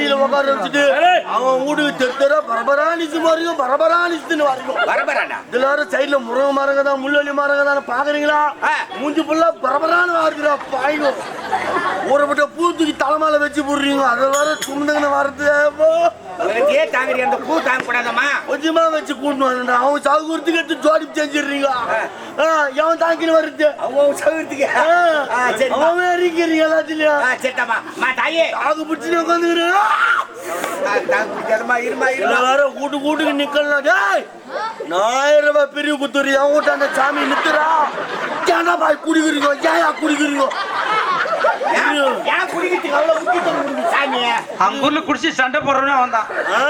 வண்டியில உட்கார வச்சுட்டு அவன் வீட்டுக்கு தெரு பரபராணிச்சு வரைக்கும் பரபராணிச்சுன்னு வரைக்கும். பரபரடா இதுல வேற சைடுல முருங்கை மரங்க தான் முள்ளொலி மரங்க தான் பாக்குறீங்களா. மூஞ்சி ஃபுல்லா பரபரான்னு வருதுடா பாயும் ஊறப்பட்ட பூ தூக்கி தலைமையில வச்சு போடுறீங்க. அதை வேற சுமந்துங்கன்னு வரது உலகத்தையே தாங்குறீ அந்த பூ தாங்க கூடாதம்மா கொஞ்சமா வச்சு கூட்டு வரா அவன் சவுகுறதுக்கு எடுத்து ஜோடி செஞ்சிடுறீங்க. எவன் தாங்கின்னு வருது? ஆ, சரிம்மா. அவன் அறிக்கிறீங்க எல்லாத்துலயும். ஆ சரிதாம்மா. மா தாயே. தாக்கு பிடிச்சு உட்காந்துக்கிறேன் கூட்டு கூட்டுக்கு நிக்கலாம் டேய் ஆயிரம் ரூபாய் பிரிவு குத்துறி அவன் வீட்டு அந்த சாமி நித்துறா. ஏன்டா பாய் குடிக்கிறீங்க? ஏயா குடிக்கிறீங்க? ஏன் ஏன் குடிக்கிறதுக்கு அவ்வளவு முக்கியத்துவம் சாமியே? அவங்க ஊர்ல குடிச்சு சண்டை போடுறவனே வந்தான் ஆ,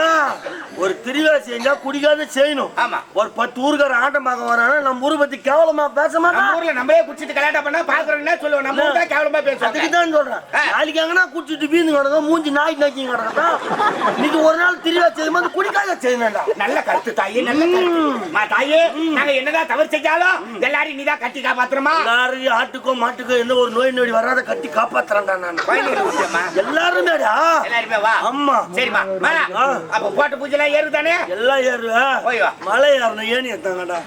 ஒரு திருவிழா செஞ்சா குடிக்காத செய்யணும். ஆமா. ஒரு பத்து ஊருக்கார ஆட்டம் பார்க்க வரானா நம்ம ஊரை பத்தி கேவலமா பேச மாட்டான் ஊர்ல நம்மளே குடிச்சிட்டு கல்யாணம் பண்ணா பாக்குறோம் என்ன சொல்லுவோம் நம்ம ஊர்ல கேவலமா அதுக்கு பேசுவாங்க. தான் சொல்றேன். நாளைக்கு எங்கன்னா குடிச்சிட்டு வீந்து கிடக்கும் மூஞ்சி நாய் நாய்க்கு கிடக்கட்டும் இன்னைக்கு ஒரு நாள் திருவிழா செய்யும்போது குடிக்காத செய்யணும்டா நல்ல கருத்து தாயே நல்ல கருத்து. மா. தாயே நாங்க என்னதான் தவறு செஞ்சாலும் எல்லாரையும் நீதான் கட்டி காப்பாத்துறமா எல்லாரையும் ஆட்டுக்கோ மாட்டுக்கோ எந்த ஒரு நோய் நொடி வராத கட்டி காப்பாத்துறேன்டா நான். எல்லாருமேடா. எல்லாருமே வா. ஆமா சரிம்மா வா ஆ. அப்ப போட்ட பூஜைலாம் ஏறுதானே? எல்லாம் ஏறுவா போய் வா. மலை ஏறணும் ஏணி எடுத்தாங்கடா.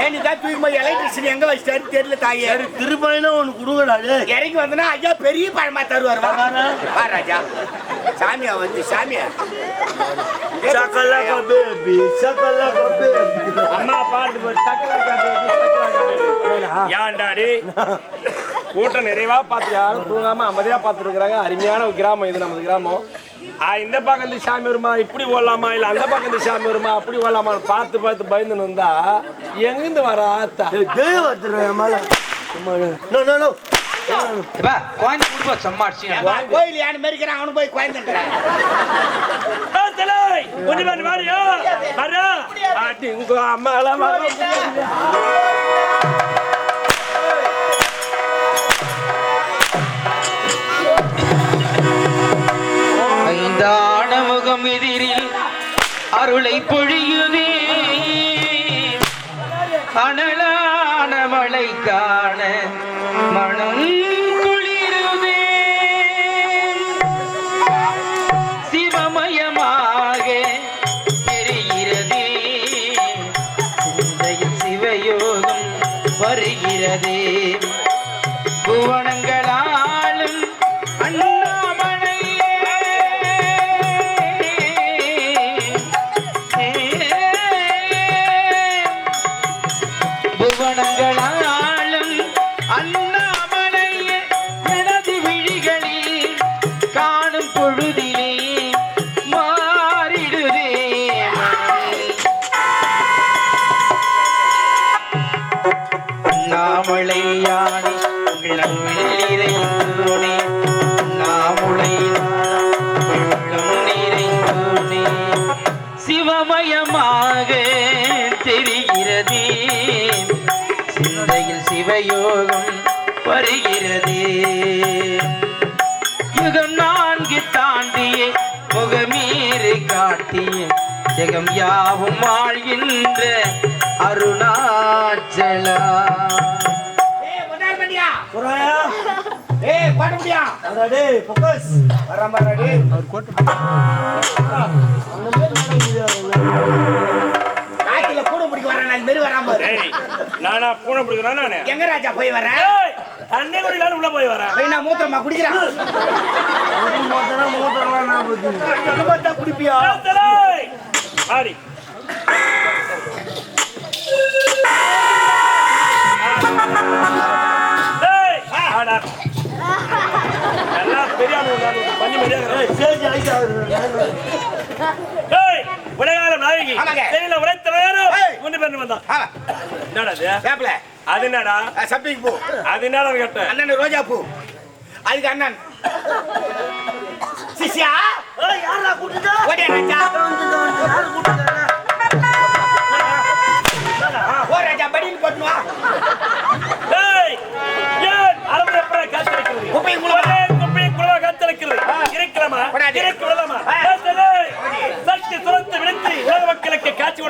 ஏன் தான் தூக்கி போய் எலக்ட்ரிஷியன் எங்க வச்சிட்டாரு தெரியல தாயே. சரி திருப்பதினா ஒண்ணு கொடுங்கடா டேய். இறங்கி வந்தனா ஐயா பெரிய பழமா தருவார். வா. ராஜா. சாமியா வந்து சாமியா. சக்கலக்க பேபி சக்கலக்க பேபி. அம்மா பாட்டு போட்டு சக்கரை ஏன்டா டேய்? கூட்டம் நிறைவா பார்த்து யாரும் தூங்காம அமைதியா பார்த்துருக்குறாங்க. அருமையான ஒரு கிராமம் இது நமது கிராமம். ஆ, இந்த பக்கம் இந்த சாமி வருமா? இப்படி ஓடலாமா? இல்ல அந்த பக்கம் இந்த சாமி வருமா? அப்படி ஓடலாமா? பார்த்து பார்த்து பயந்துன்னு இருந்தா எங்கிருந்து வர ஆத்தா கோயில் யானு மெரிக்கிறான் அவனு போய் உங்க அம்மா அருளை பொழியுவே. அனலான மழை காண மனம் ஜெகம் யாவும் வாழ்கின்ற அருணாச்சலா. ஏய் முதல் மணியா குறாயா? ஏய் பாட முடியா? டேய் ஃபோக்கஸ் வராம ரெடி காய்ச்சல கூட பிடிக்க வரேன் நான் மெரு வராம. ஏய் நானா பூனை பிடிக்கிறேன் நானு? எங்க ராஜா போய் வர ஏய், தண்ணி குடிக்கலான்னு உள்ள போய் வரேன் போய் நான் மூத்திரமா குடிக்கிறேன். நான் பத்தி பார்த்தா குடிப்பியா? ஏய், ஆடி. எல்லாம் உண்டாரு, பண்ணி மரியாதை உலகாலம் நாயகி. தெரியல ஏய். முன்னு பேருந்து வந்தான் என்னடா அது அது என்னடா ஆ, சப்பிக்கு பூ அது என்னடா கேட்ட அண்ணன் ரோஜா பூ அதுக்கு அண்ணன் யாரா ஓடியா ராஜா காட்சி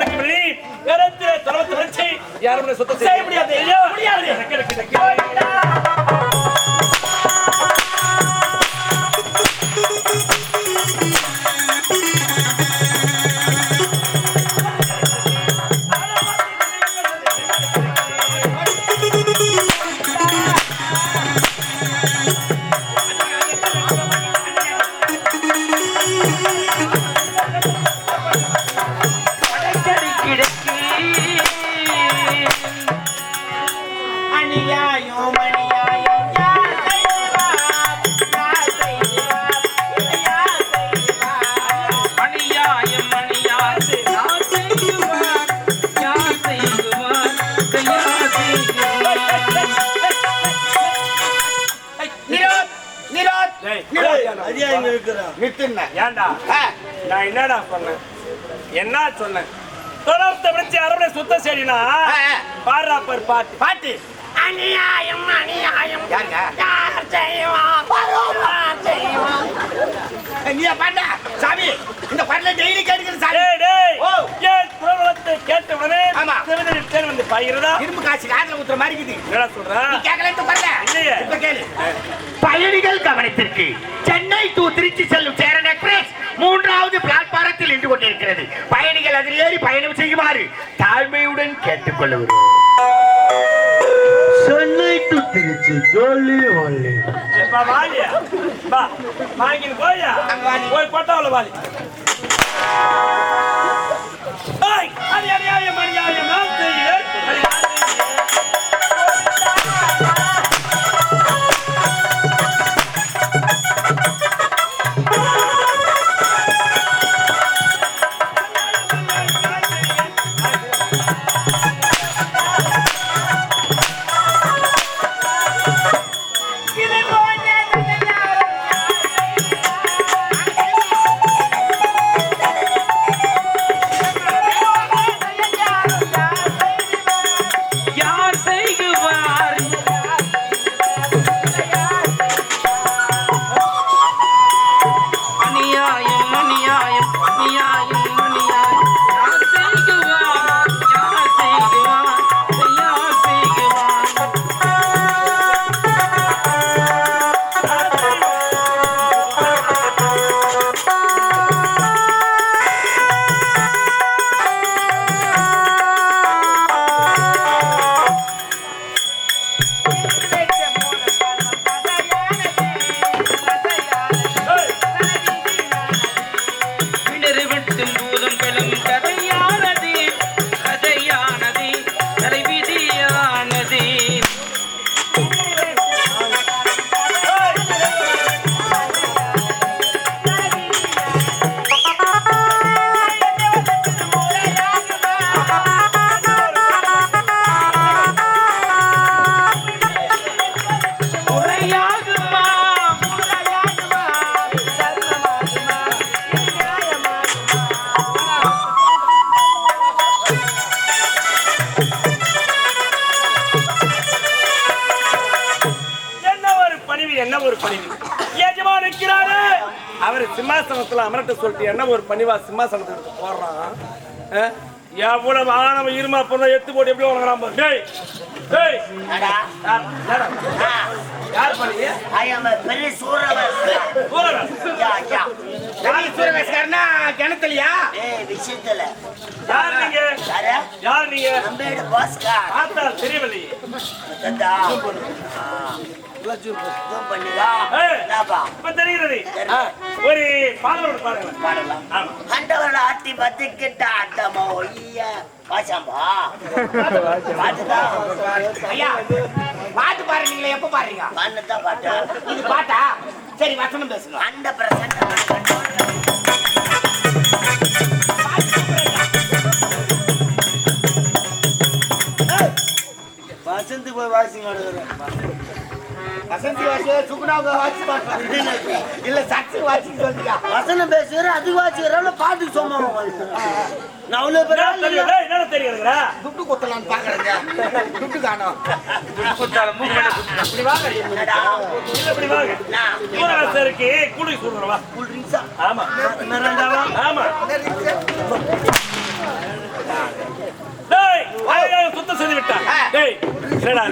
விழுச்சி யாரும் சுத்தம் செய்ய முடியாது. முடியாது. என்னடா சொன்னேன் என்ன சொன்னேன் தொடர்த்த விடுச்சு அரவணை சுத்த சரினா. பாடுறா பாரு பாட்டு. பாட்டு. அநியாயம் அநியாயம். யார் செய்வான் செய்வான் நீயா பாட்டா? சாமி இந்த பாட்டுல டெய்லி கேட்கிற சாமி. ஏன் கேட்ட உடனே ஆமா. தேன் வந்து பாய்கிறதா இரும்பு காசு காதுல ஊத்துற மாதிரி இருக்குது. என்னடா சொல்ற? நீ கேட்கலன்னு பாருங்க இல்லையே. இப்ப கேளு. பயணிகள் கவனத்திற்கு சென்னை டு திருச்சி செல்லும் கொண்டிருக்கிறது. பயணிகள் அதில் ஏறி பயணம் செய்யுமாறு தாழ்மையுடன் கேட்டுக்கொள்ளுகிறோம். சென்னை டு திருச்சி ஜோலி ஒல்லி. போய். கொட்டாவுல வாலி சிம்மாசனத்துல அமரட்ட சொல்லிட்டு என்ன ஒரு பணிவா சிம்மாசனத்தை எடுத்து போடுறான்? எவ்வளவு ஆணவ இருமா பொண்ணை எத்து போட்டு எப்படி உனக்கு பாரு. டேய் டேய். யார் பண்ணி யாரு சூரவேஸ்கர்னா கிணத்துலயா? ஏய் விஷயத்துல. யார் நீங்க? நீங்க? ஒரு பாடலோட பாடலாம். ஆமா. கண்டவள ஆட்டி பத்திக்கிட்ட ஆட்டமா ஒய்ய பாசாம்பா ஐயா பாட்டு பாருங்களே எப்ப பாருங்க பாட்டுதான் பாட்டு. இது பாட்டா? சரி வசனம் பேசுங்க. அந்த பிரசன்ன வசந்தி போய் வாசிங்க வசந்தி வாசி சுகுணாவுக்கு வாசி பாடுறாங்க இல்ல சக்தி வாசி சொல்லியா? வசனம் பேசுகிற அது வாசிக்கிறான் பாட்டுக்கு சொன்னா நான் அவ்வளோ பேர் என்ன தெரியுதுடா துட்டு குத்தலாம்னு பாக்குறேங்க. துட்டு காணோம். இப்படி வாங்க. என்னடா? இல்ல இப்படி வாங்க. ஊரரசருக்கு கூலி சொல்றவா கூல் ட்ரிங்க்ஸா ஆமா. மிரண்டாவா ஆமா. டேய் வாயை சுத்தம் செய்து விட்டான். டேய் என்னடா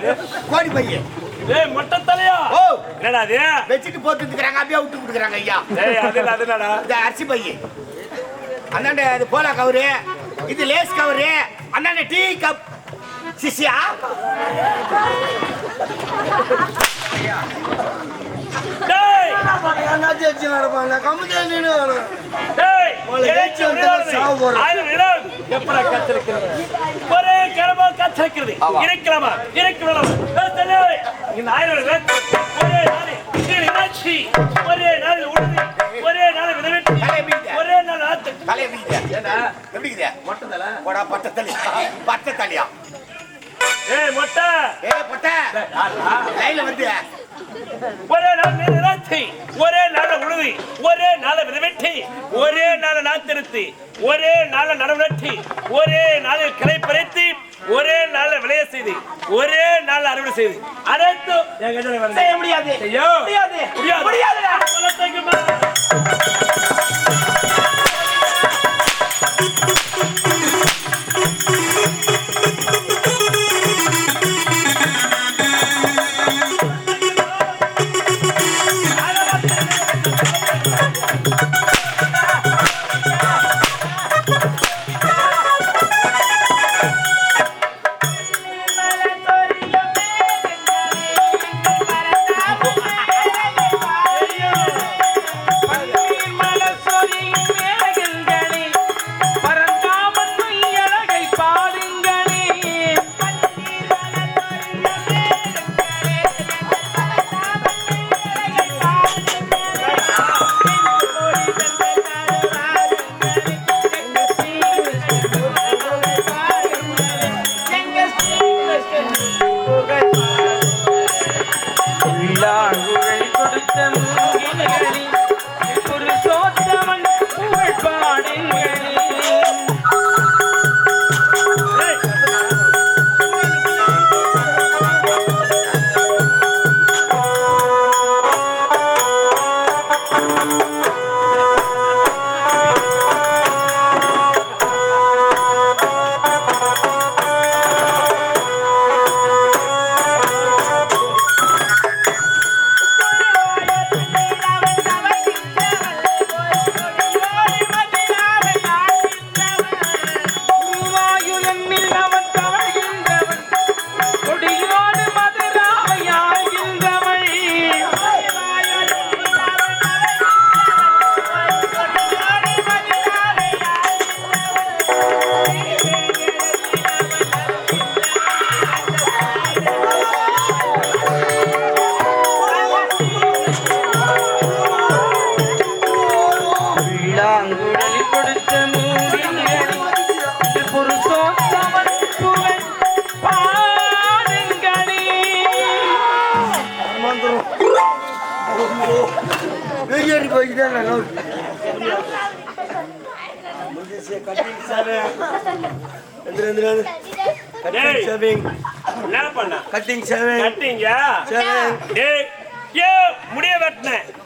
கோடி பையன். டேய் மொட்டை தலையா ஓ. என்னடா இது? வச்சுட்டு போட்டு அப்படியே விட்டு கொடுக்குறாங்க ஐயா. அது இல்ல, அது என்னடா அரிசி பையன் அந்தாண்ட இது போலா கவரு. இது லேஸ் கவரு. அந்தாண்ட டீ கப். சிசியா டேய் என்னாச்சும் வச்சு நடப்பாங்க கம்மியா நின்று டேய் உங்களை ஏய், ஏற்றி விட்டா சாவு போறேன். ஆயிரம் இடம் எப்படா கத்திருக்கிறது? ஒரே கிழமை கத்திருக்கிறது. இருக்கலாமா இருக்கலாம் இந்த ஆயிரம் ஒரே நாள் இணைச்சி ஒரே நாள் உழுது ஒரே நாள் விதவிட்டு. ஒரே நாள் ஆத்து. வீங்க எப்படி மொட்டை போடா பட்ட தலி பட்ட தலியா ஏய் மொட்டை. ஏ பட்ட லைன்ல வந்து. ஒரே நாள் இணைச்சி ஒரே நாள் உழுது ஒரே நாள விதவெட்டி ஒரே நாள நாத்திருத்தி ஒரே நாள நடவட்டி ஒரே நாளில் கிளை பறித்து ஒரே நாள விளைய செய்து ஒரே நாள் அறுவடை செய்து. அனைத்தும். செய்ய முடியாது. முடியாது. முடியாது.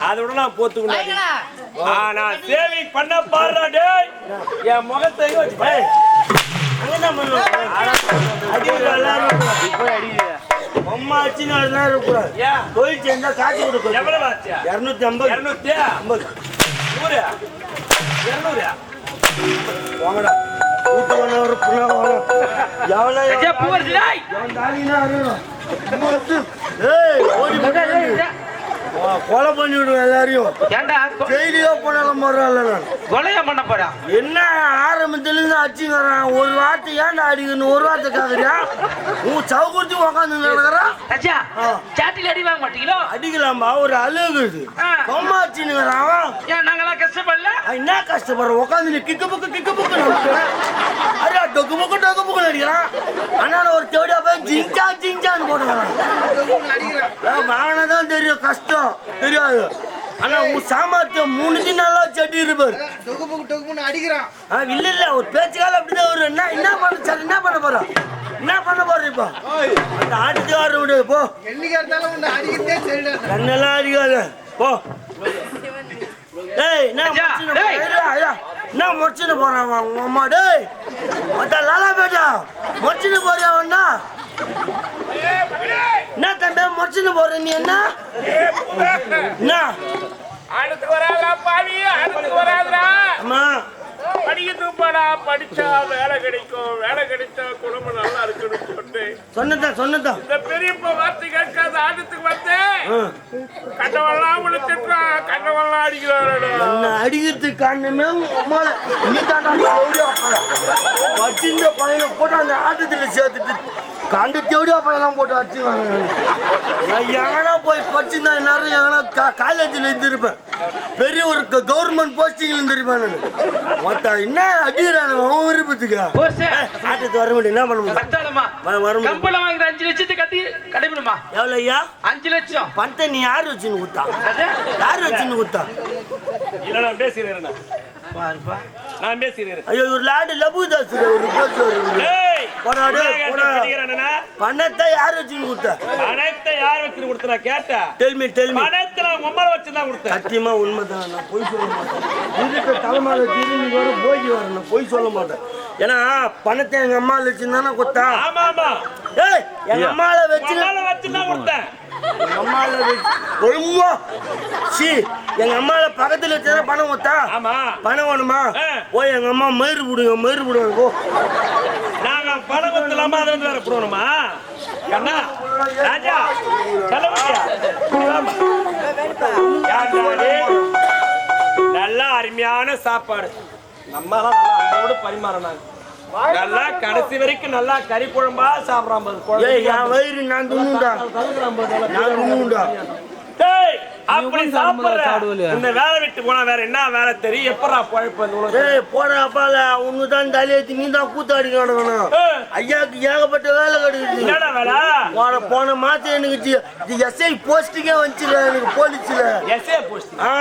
அதோட நான் போத்துக்கணும் ஆனா சேவிங் பண்ண பாடுறா டேய். என் முகத்தை வச்சு கொடுக்கும் எவ்வளவு கொலை பண்ணி விடுவேன் எல்லாரையும். ஏன்டா கொ- டெய்லியோ போனாலும் நான். கொலையா பண்ண போறா? என்ன ஆரம்பத்திலிருந்து அடிச்சுக்கிறான். ஒரு வார்த்தை ஏன்டா அடிக்கணும்? ஒரு வார்த்தை கேக்குறியா? உன் சவுக்குறிச்சி உக்காந்து நடக்கிறா? ஆ. சாட்டில் அடி வாங்க மாட்டீங்களோ? அடிக்கலாம்பா ஒரு அழுகு இது ஆ. சும்மா அடிச்சுனுங்கிறான் அவன் ஏன் நாங்களாம் கஷ்டப்படல? என்ன கஷ்டப்படுற? உட்காந்து நீ கிக்கு புக்கு கிக்கு புக்கு அரே டொக்கு புக்கு டொக்கு புக்கு நடிக்கிறான் ஆனால் ஒரு தேடியா போய் ஜிங்கா ஜிங்கான்னு போட்டுக்கிறான். வாங்கினதான் தெரியும். கஷ்டம். தெரியாது. ஆனா உன் சாமர்த்தியம் மூணு தின் நல்லா செடி இருப்பார் டொக்கு புக்கு டொக்கு புக்கு அடிக்கிறான். ஆ, இல்ல இல்ல ஒரு பேச்சுக்கால அப்படிதான் வரும் என்ன என்ன பண்ண சார் என்ன பண்ண போறோம் என்ன பண்ண போறோம் இப்போ? அந்த ஆட்டுக்காரர் விடு போ. என்னைக்கு இருந்தாலும் உன்னை அடிக்கிறதே சரிடா கண்ணெல்லாம் அடிக்காத. போ. டேய் என்ன முடிச்சுன்னு என்ன முடிச்சுன்னு போறான் உங்க அம்மா? டேய் மத்த லாலா பேட்டா. முடிச்சுன்னு போறியா அவன்னா என்ன தம்பி முடிச்சுன்னு போற நீ என்ன? என்ன? அடுத்து வராதா பாவி அடுத்து வராதா அம்மா. படிக்கிறது போடா படிச்சா வேலை கிடைக்கும். வேலை கிடைச்சா குடும்பம் நல்லா இருக்குன்னு சொன்னேன். சொன்னதான் சொன்னதான் இந்த பெரியப்ப வார்த்தை கேட்காத ஆட்டத்துக்கு வந்து. கண்டவெல்லாம் விழுத்துட்டான் கண்டவெல்லாம் அடிக்கிறாரு என்ன அடிக்கிறதுக்கு காரணமே உங்க நீ தாண்டா வச்சிருந்த பையனை போட்டு அந்த ஆட்டத்துல சேர்த்துட்டு கண்டு தேவடியா பையெல்லாம் போட்டு அடிச்சு நான் எங்கன்னா போய் படிச்சிருந்தா நேரம் எங்கன்னா காலேஜில் இருந்திருப்பேன். பெரிய ஒரு கவர்மெண்ட் போஸ்டிங்ல இருந்திருப்பேன் நான். மொத்த என்ன அடிக்கிறான் அவன் விருப்பத்துக்கு? போசே ஆட்டத்துக்கு வர முடியும். என்ன பண்ண முடியும்? வர- முடியும். அஞ்சு லட்சத்தை கட்டி கடைபிடுமா? எவ்வளோ ஐயா? அஞ்சு லட்சம். பணத்தை நீ யார் வச்சுன்னு கொடுத்தா? யார் வச்சுன்னு கொடுத்தா? இல்ல நான் பேசிடுறேன் நான். பேசிடுறேன் ஐயோ ஒரு லாண்டு லபு ஒரு பேச்சு கட்டிக்கிறேன்னா, பணத்தை யார் வச்சுன்னு கொடுத்தா? பணத்தை யார் வச்சு கொடுத்த? நான் கேட்டேன் டெல்மி டெல்மி பணத்தை நான் அம்மாவை வச்சு தான் கொடுத்தேன். சத்தியமா உண்மைதான். நான் பொய் சொல்ல மாட்டேன். இருக்க தலைமையில திரும்பி வர போய் வர நான் பொய் சொல்ல மாட்டேன். ஏன்னா பணத்தை எங்க அம்மா வச்சுருந்தானே கொத்தா ஆமா ஆமா ஏய் எங்க அம்மால வச்சு வச்சு தான் கொடுத்தேன். வச்சு ஒழுங்கா. சி எங்க அம்மால பக்கத்துல வச்சா பணம் கொத்தா ஆமா. பணம் வேணுமா. போய் எங்க அம்மா மயிறு விடுங்க மயிறு விடுங்க போ. நாங்க பணம் கொடுத்தலாமா? அதை வந்து வேற போடணுமா? கண்ணா ராஜா நல்லா அருமையான சாப்பாடு. நம்மலாம் நல்லா அன்போடு பரிமாறினாங்க. நல்லா கடைசி வரைக்கும் நல்லா கறி குழம்பா சாப்பிடாம வயிறு நான் துண்ணுண்டா நான் துண்ணுண்டா டேய், அப்படி சாப்பிடுற. இந்த வேலை விட்டு போனா வேற என்ன வேலை தெரியும் எப்படா பழைப்பு இந்த உலகத்துல? ஏய் போடா அப்பால தான் தலையேத்தி நீ தான் கூத்தாடி கிடக்கணும். ஏய், ஐயாக்கு ஏகப்பட்ட வேலை கிடைக்குது. என்னடா வேலை? போன போன மாசம் எனக்கு எஸ்ஐ போஸ்டிங்கே வந்துச்சுல எனக்கு போலீஸ்ல. எஸ்ஏ போஸ்ட் ஆ.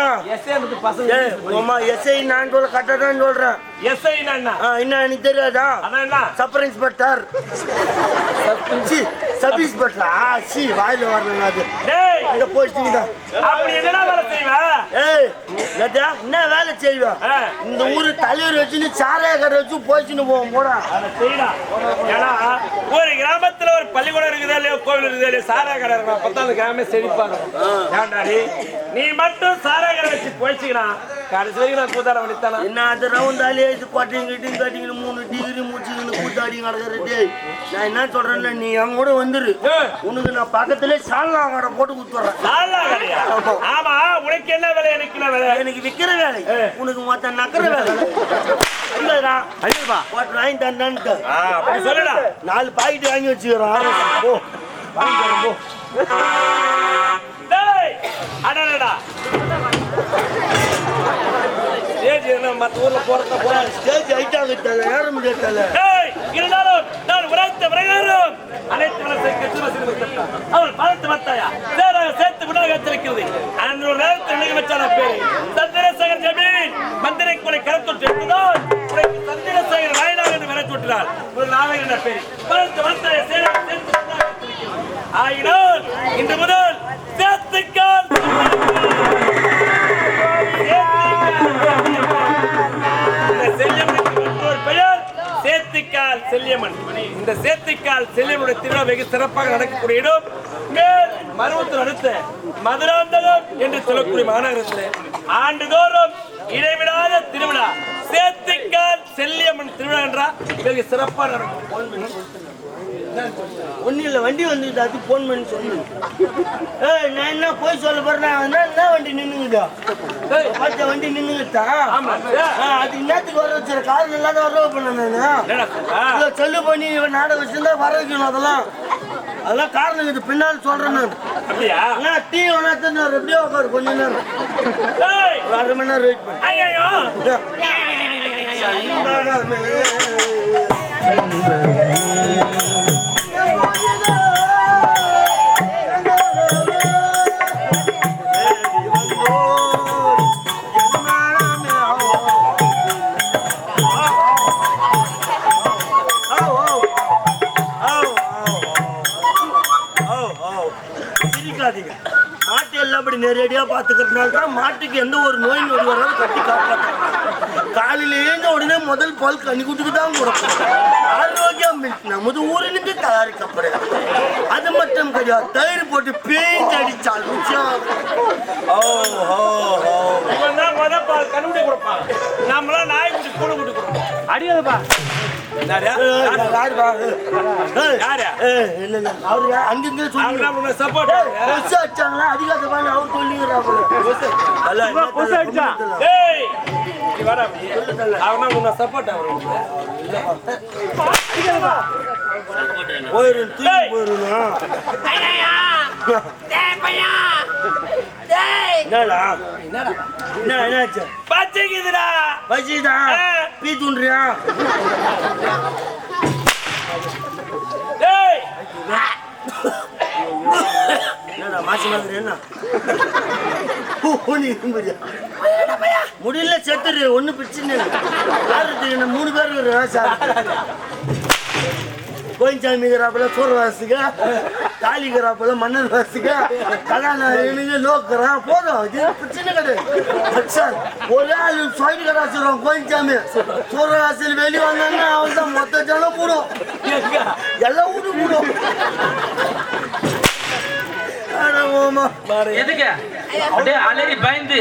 வந்து பசங்க அம்மா எஸ்ஐ நான் சொல்ல கரெக்டாக தான் சொல்றேன். எஸ்ஐ என்ன? என்ன எனக்கு தெரியாதா? அதான் என்ன? Super inspector. C sub inspector? ஆ சி வாயில வரணும் அது. டேய். இந்த போஸ்டிங் தான் அப்படி என்னடா வேலை செய்வ ஏய் லதா, என்ன வேலை செய்வேன். இந்த ஊரு தலைவர் வச்சுன்னு சாராய கடை வச்சு போச்சுன்னு போவோம் போடா. ஏன்னா ஒரு கிராமத்துல ஒரு பள்ளிக்கூடம் இருக்குதா இல்லையோ கோவில் இருக்குதா இல்லையோ சாரா கடை இருக்கும் அப்பதான் அந்த கிராமமே செழிப்பா இருக்கும். ஏன்டாடி நீ மட்டும் சாரா கடை வச்சு போயிச்சுக்கனா கடைசி வரைக்கும் நான் கூத்தாட வலித்தானா என்ன அது ரவுண்டாலே இது கொட்டையும் கிட்டையும் கட்டிங்கன்னு மூணு டிகிரி கூத்தாடி கிடக்குற டேய் நான் என்ன சொல்றேன்னா நீ என் கூட வந்துரு. உனக்கு நான் பக்கத்துல சால்னா கடை போட்டு கொடுத்துட்றேன். சாலா கடையா ஆமா. உனக்கு என்ன வேலை எனக்கு என்ன வேலை? எனக்கு விக்கிற வேலை. உனக்கு மொத்த நக்கிற வேலை. இல்லடா. ஐயப்பா. போட்டு வாங்கி தந்தான்ட்டு ஆ அப்படி சொல்லுடா. நாலு பாக்கெட் வாங்கி வச்சுக்கிறோம். போ. வாங்கி தரேன் போ. டேய் மத்த ஊர்ல போறத போற ஸ்டேஜ் ஹைட் ஆகிட்டால ஏற முடியாதால டேய் இருந்தாலும் நான் உரைத்த பிரகாரம் அனைத்து வளர்ச்சிக்கு திருவசின் அவள் பார்த்து வந்தாயா? சேராக சேர்த்து விடாக வச்சிருக்கிறது ஒரு நேரத்தில் நினைவு வச்சான பேரு. சந்திரசேகர் ஜமீன் மந்திரை கொலை கருத்தொற்று எடுத்ததால் உனக்கு சந்திரசேகர் வாயிலாக என்று விரை சுட்டினார். ஒரு நாவல் என்ற பேர் வந்தாய? சேராக சேர்த்து ஆயினால் இன்று முதல் சேர்த்துக்கால் செல்லியம்மன். இந்த சேத்திக்கால் செல்லியம்மனுடைய திருவிழா வெகு சிறப்பாக நடக்கக்கூடிய இடம். மேல் மருவத்தில் அடுத்த மதுராந்தகம் என்று சொல்லக்கூடிய மாநகரத்தில் ஆண்டுதோறும் இடைவிடாத திருவிழா. சேத்திக்கால் செல்லியம்மன் திருவிழா என்றால் வெகு சிறப்பாக நடக்கும். ஒன்றும் இல்லை வண்டி வந்துட்டு அது ஃபோன் பண்ணி சொல்லு. ஏய் நான் என்ன போய் சொல்ல போறேன் என்ன என்ன வண்டி நின்னுங்குதா பார்த்த வண்டி ஆ, அது என்னத்துக்கு வர வச்சிரு. காரணம் இல்லாத வர பண்ண நான். சொல்லு பண்ணி இவன் நாடகம் வச்சிருந்தா வர வைக்கணும் அதெல்லாம். அதெல்லாம் காரணம் இது. பின்னால் சொல்றேன் நான். அப்படியா? டீ வேணா நான் எப்படியோ உட்காரு கொஞ்ச நேரம். அரை மணி நேரம் வெயிட் பண்ணு. தான் மாட்டுக்கு எந்த ஒரு நோய் நொடி வராது கட்டி காப்பாற்றுறோம் காலையில எழுந்த உடனே முதல் பால் கனிக்குட்டிக்கு தான் கொடுக்கும். ஆரோக்கியம் மில்க் நமது ஊரிலிருந்து தயாரிக்கப்படுது அது மட்டும் கிடையாது தயிர் போட்டு பெயிண்ட் அடிச்சால் ருச்சியா ஓ ஓ ஓ இவன் தான் முத பால் கண்ணுக்குட்டி கொடுப்பான். நாமெல்லாம் நாய்க்குட்டி, பூனைக்குட்டி கொடுப்போம். அடியாதுப்பா. யாரு? இல்ல இல்ல அவரு அங்கிருந்து அவன் வாடா அப்படி. அவன். போயிரும் தூக்கி ஏய். போயிருந்தோம் என்னடா என்ன என்னாச்சு பச்சைக்குதுடா. பசிதா ஆ. பீ தூண்டுறியா மாசி மாதிரி என்ன? முடியல செத்துரு. ஒன்றும் பிரச்சனை என்ன மூணு பேர் கோயின்சாமி இருக்கிறாப்புல சூர வாசிக்க தாலி இருக்கிறாப்புல மன்னர் வாசிக்க கதாநாயகனுக்கு லோக்குறான் போதும் இது பிரச்சனை கிடையாது. ஒரே ஆள் சைடு கடை வச்சிருவான் கோயின்சாமி. சூரவாசியில் வெளியே வந்தாங்கன்னா அவன் தான் மொத்த ஜனம் கூடும். எல்லாம் வீடு கூடும். எதுக்கு? அப்படியே அலறி பயந்து.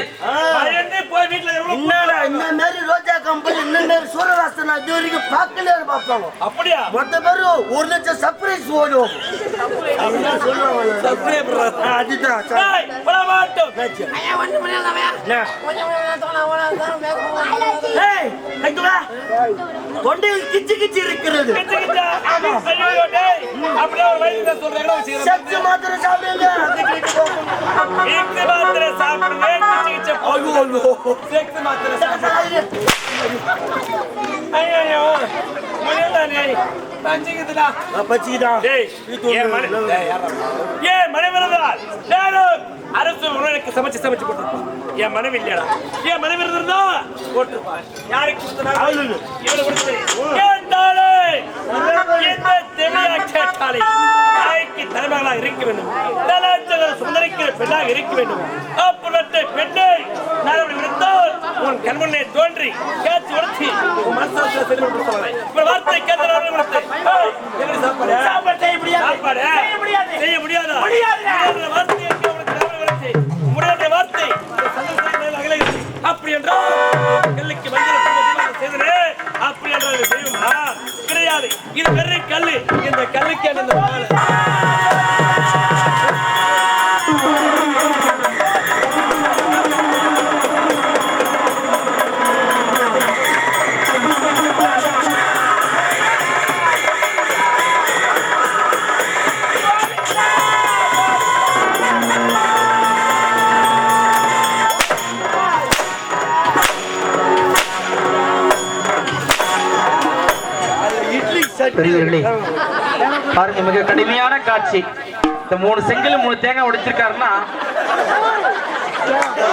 பயந்து போய் வீட்டுல எவ்வளவு என்னடா இந்த மாதிரி ரோஜா கம்பெனி இந்த மாதிரி சூரவாசன் நான் இது வரைக்கும் பார்க்கல பார்ப்பாங்க. அப்படியா? மொத்த ஒரு லட்சம் சர்ப்ரைஸ் ஓடும் அதுதான். தொண்டையில் கிச்சு கிச்சு இருக்கிறது. அப்படியே ஒரு சொல்றேன் சாப்பிடுங்க. கிச்சு கிச்சு போகும். ஈக்கு மாத்திரை சாப்பிடுங்க கிச்சு கிச்ச ஐயோ, ஐயோ. அரசு உணவுக்கு சமைச்சு சமைச்சு போட்டுருப்பான் என் மனைவி இல்லையாடா என் மனைவி இருந்தா போட்டுருப்பான் யாருக்கு தலைமகளாக இருக்க வேண்டும். சுந்தரிக்கிற பெண்ணாக இருக்க வேண்டும். அப்புறத்தை பெண்ணை நான் விடுத்தால் உன் கண்முன்னே தோன்றி கேட்டு உன் மனசாட்சியில் கொடுத்தவளை சாப்பாடு? செய்ய முடியாது. செய்ய வார்த்தை. அப்படி என்றால் கல்லுக்கு செய்தனே. அப்படி என்றால் செய்யுமா? கிடையாது. இது வெறும் கல்லு. இந்த கல்லுக்கு அந்த பாருங்க மிக கடுமையான காட்சி. இந்த மூணு செங்கல் மூணு தேங்காய் உடைச்சிருக்காருன்னா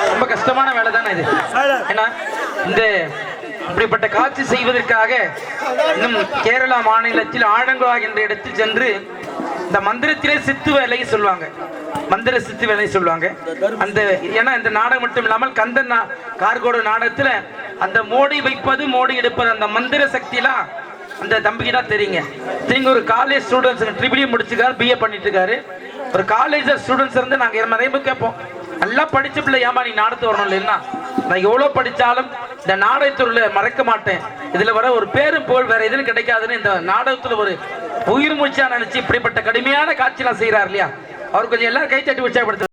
ரொம்ப கஷ்டமான வேலை தானே இது. ஏன்னா இந்த இப்படிப்பட்ட காட்சி செய்வதற்காக இன்னும் கேரளா மாநிலத்தில் ஆழங்குளா என்ற இடத்தில் சென்று இந்த மந்திரத்திலே சித்து வேலை சொல்லுவாங்க. மந்திர சித்து வேலை சொல்லுவாங்க. அந்த ஏன்னா இந்த நாடகம் மட்டும் இல்லாமல் கந்தன் நா- கார்கோடு நாடகத்துல அந்த மோடி வைப்பது மோடி எடுப்பது அந்த மந்திர சக்தியெல்லாம் அந்த தம்பிக்கு தான் தெரியுங்க. நீங்க ஒரு காலேஜ் ஸ்டூடெண்ட்ஸ் ட்ரிபிளி முடிச்சுக்காரு பிஏ பண்ணிட்டு இருக்காரு ஒரு காலேஜ் ஸ்டூடெண்ட்ஸ் இருந்து நாங்கள் நிறைய பேர் கேட்போம். நல்லா படிச்ச பிள்ளை ஏமா நீ நாடத்து வரணும் இல்லைன்னா நான் எவ்வளோ படித்தாலும் இந்த நாடகத்துறையில் மறக்க மாட்டேன். இதில் வர ஒரு பேரும் புகழ் வேற எதுவும் கிடைக்காதுன்னு இந்த நாடகத்தில் ஒரு உயிர் மூச்சா நினைச்சு இப்படிப்பட்ட கடுமையான காட்சியெல்லாம் செய்கிறார் இல்லையா? அவர் கொஞ்சம் எல்லாரும் கை தட்டி உற்சாகப்படுத்து